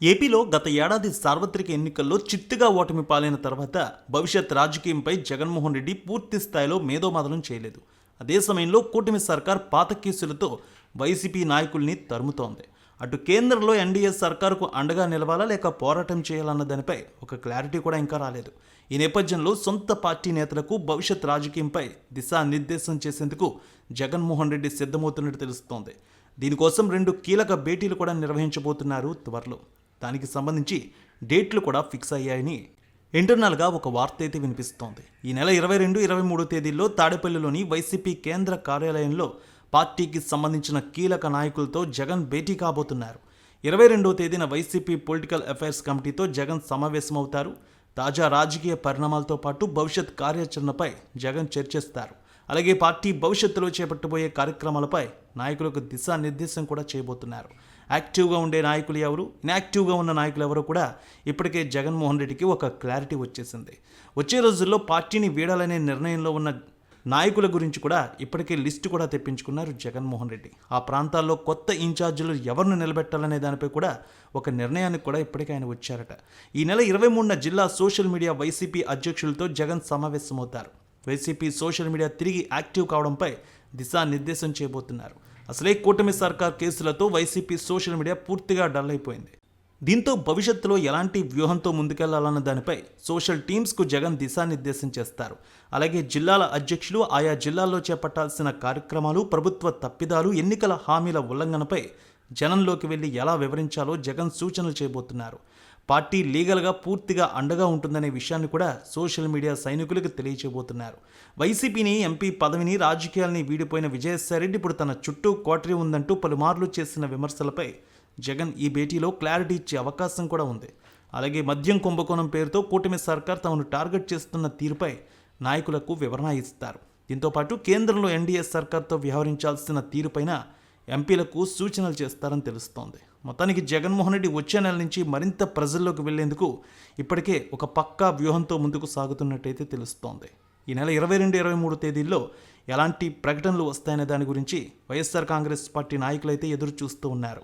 ఏపీలో గత ఏడాది సార్వత్రిక ఎన్నికల్లో చిత్తుగా ఓటమి పాలైన తర్వాత భవిష్యత్ రాజకీయంపై జగన్మోహన్ రెడ్డి పూర్తి స్థాయిలో మేధోమదనం చేయలేదు. అదే సమయంలో కూటమి సర్కార్ పాత కేసులతో వైసీపీ నాయకుల్ని తరుముతోంది. అటు కేంద్రంలో ఎన్డీఏ సర్కారుకు అండగా నిలవాలా లేక పోరాటం చేయాలన్న దానిపై ఒక క్లారిటీ కూడా ఇంకా రాలేదు. ఈ నేపథ్యంలో సొంత పార్టీ నేతలకు భవిష్యత్ రాజకీయంపై దిశానిర్దేశం చేసేందుకు జగన్మోహన్ రెడ్డి సిద్ధమవుతున్నట్టు తెలుస్తోంది. దీనికోసం రెండు కీలక భేటీలు కూడా నిర్వహించబోతున్నారు త్వరలో. దానికి సంబంధించి డేట్లు కూడా ఫిక్స్ అయ్యాయని ఇంటర్నల్గా ఒక వార్త అయితే వినిపిస్తోంది. ఈ నెల ఇరవై రెండు ఇరవై మూడు తేదీల్లో తాడేపల్లిలోని వైసీపీ కేంద్ర కార్యాలయంలో పార్టీకి సంబంధించిన కీలక నాయకులతో జగన్ భేటీ కాబోతున్నారు. ఇరవై రెండవ తేదీన వైసీపీ పొలిటికల్ అఫైర్స్ కమిటీతో జగన్ సమావేశమవుతారు. తాజా రాజకీయ పరిణామాలతో పాటు భవిష్యత్ కార్యాచరణపై జగన్ చర్చిస్తారు. అలాగే పార్టీ భవిష్యత్తులో చేపట్టబోయే కార్యక్రమాలపై నాయకులకు దిశానిర్దేశం కూడా చేయబోతున్నారు. యాక్టివ్గా ఉండే నాయకులు ఎవరు? ఇన్యాక్టివ్గా ఉన్న నాయకులు ఎవరు కూడా ఇప్పటికే జగన్మోహన్ రెడ్డికి ఒక క్లారిటీ వచ్చేసింది. వచ్చే రోజుల్లో పార్టీని వీడాలనే నిర్ణయంలో ఉన్న నాయకుల గురించి కూడా ఇప్పటికే లిస్టు కూడా తెప్పించుకున్నారు జగన్మోహన్ రెడ్డి. ఆ ప్రాంతాల్లో కొత్త ఇన్ఛార్జీలు ఎవరిని నిలబెట్టాలనే దానిపై కూడా ఒక నిర్ణయానికి కూడా ఇప్పటికే ఆయన వచ్చారట. ఈ నెల ఇరవై మూడున జిల్లా సోషల్ మీడియా వైసీపీ అధ్యక్షులతో జగన్ సమావేశమవుతారు. వైసీపీ సోషల్ మీడియా తిరిగి యాక్టివ్ కావడంపై దిశానిర్దేశం చేయబోతున్నారు. అసలే కూటమి సర్కార్ కేసులతో వైసీపీ సోషల్ మీడియా పూర్తిగా డల్ అయిపోయింది. దీంతో భవిష్యత్తులో ఎలాంటి వ్యూహంతో ముందుకెళ్ళాలన్న దానిపై సోషల్ టీమ్స్కు జగన్ దిశానిర్దేశం చేస్తారు. అలాగే జిల్లాల అధ్యక్షులు ఆయా జిల్లాల్లో చేపట్టాల్సిన కార్యక్రమాలు ప్రభుత్వ తప్పిదాలు ఎన్నికల హామీల ఉల్లంఘనపై జనంలోకి వెళ్ళి ఎలా వివరించాలో జగన్ సూచనలు చేయబోతున్నారు. పార్టీ లీగల్గా పూర్తిగా అండగా ఉంటుందనే విషయాన్ని కూడా సోషల్ మీడియా సైనికులకు తెలియచేయబోతున్నారు వైసీపీని ఎంపీ పదవిని రాజకీయాల్ని వీడిపోయిన విజయసాయిరెడ్డి ఇప్పుడు తన చుట్టూ కోటరీ ఉందంటూ పలుమార్లు చేసిన విమర్శలపై జగన్ ఈ భేటీలో క్లారిటీ ఇచ్చే అవకాశం కూడా ఉంది. అలాగే మద్యం కుంభకోణం పేరుతో కూటమి సర్కార్ తమను టార్గెట్ చేస్తున్న తీరుపై నాయకులకు వివరణ ఇస్తారు. దీంతోపాటు కేంద్రంలో ఎన్డీఏ సర్కార్తో వ్యవహరించాల్సిన తీరుపైన ఎంపీలకు సూచనలు చేస్తారని తెలుస్తోంది. మొత్తానికి జగన్మోహన్ రెడ్డి వచ్చే నెల నుంచి మరింత ప్రజల్లోకి వెళ్ళేందుకు ఇప్పటికే ఒక పక్కా వ్యూహంతో ముందుకు సాగుతున్నట్టయితే తెలుస్తోంది. ఈ నెల ఇరవై రెండు ఇరవై మూడు తేదీల్లో ఎలాంటి ప్రకటనలు వస్తాయనే దాని గురించి వైఎస్ఆర్ కాంగ్రెస్ పార్టీ నాయకులైతే ఎదురు చూస్తూ ఉన్నారు.